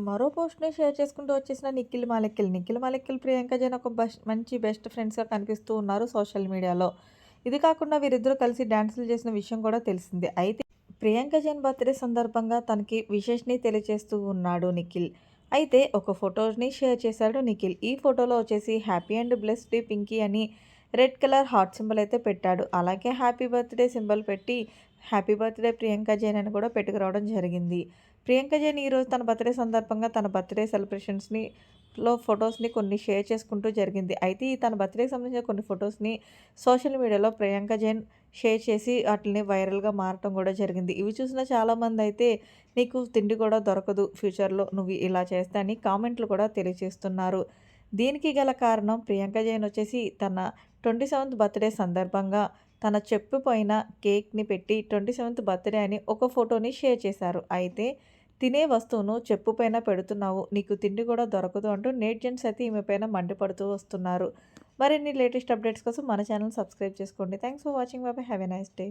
మరో పోస్ట్‌ని షేర్ చేసుకుంటూ వచ్చేసిన నిఖిల్ మాలెక్కిల్. నిఖిల్ మాలెక్కిల్, ప్రియాంక జైన్ ఒక బెస్ మంచి బెస్ట్ ఫ్రెండ్స్‌గా కనిపిస్తూ ఉన్నారు సోషల్ మీడియాలో. ఇది కాకుండా వీరిద్దరూ కలిసి డ్యాన్సులు చేసిన విషయం కూడా తెలిసిందే. అయితే ప్రియాంక జైన్ బర్త్‌డే సందర్భంగా తనకి విశేష్ని తెలియజేస్తూ ఉన్నాడు నిఖిల్. అయితే ఒక ఫోటోని షేర్ చేశాడు నిఖిల్. ఈ ఫోటోలో వచ్చేసి హ్యాపీ అండ్ బ్లెస్డ్ పింకీ అని రెడ్ కలర్ హార్ట్ సింబల్ అయితే పెట్టాడు. అలాగే హ్యాపీ బర్త్‌డే సింబల్ పెట్టి హ్యాపీ బర్త్‌డే ప్రియాంక జైన్ అని కూడా పెట్టుకురావడం జరిగింది. ప్రియాంక జైన్ ఈరోజు తన బర్త్‌డే సందర్భంగా తన బర్త్‌డే సెలబ్రేషన్స్‌ని లో ఫొటోస్‌ని కొన్ని షేర్ చేసుకుంటూ జరిగింది. అయితే ఈ తన బర్త్‌డేకి సంబంధించిన కొన్ని ఫొటోస్‌ని సోషల్ మీడియాలో ప్రియాంక జైన్ షేర్ చేసి వాటిని వైరల్‌గా మారటం కూడా జరిగింది. ఇవి చూసిన చాలామంది అయితే నీకు తిండి కూడా దొరకదు ఫ్యూచర్‌లో నువ్వు ఇలా చేస్తా అని కామెంట్లు కూడా తెలియజేస్తున్నారు. దీనికి గల కారణం ప్రియాంక జైన్ వచ్చేసి తన 27థ్ బర్త్‌డే సందర్భంగా తన చెప్పు పైన కేక్‌ని పెట్టి 27థ్ బర్త్‌డే అని ఒక ఫోటోని షేర్ చేశారు. అయితే తినే వస్తువును చెప్పు పైన పెడుతున్నావు. నీకు తిండి కూడా దొరకదు అంటూ నెటిజన్స్ అయితే ఈమె పైన మండిపడుతూ వస్తున్నారు. మరిన్ని లేటెస్ట్ అప్డేట్స్ కోసం మన ఛానల్ సబ్స్క్రైబ్ చేసుకోండి. Thanks for watching. బాబాయ్ బై. A nice day.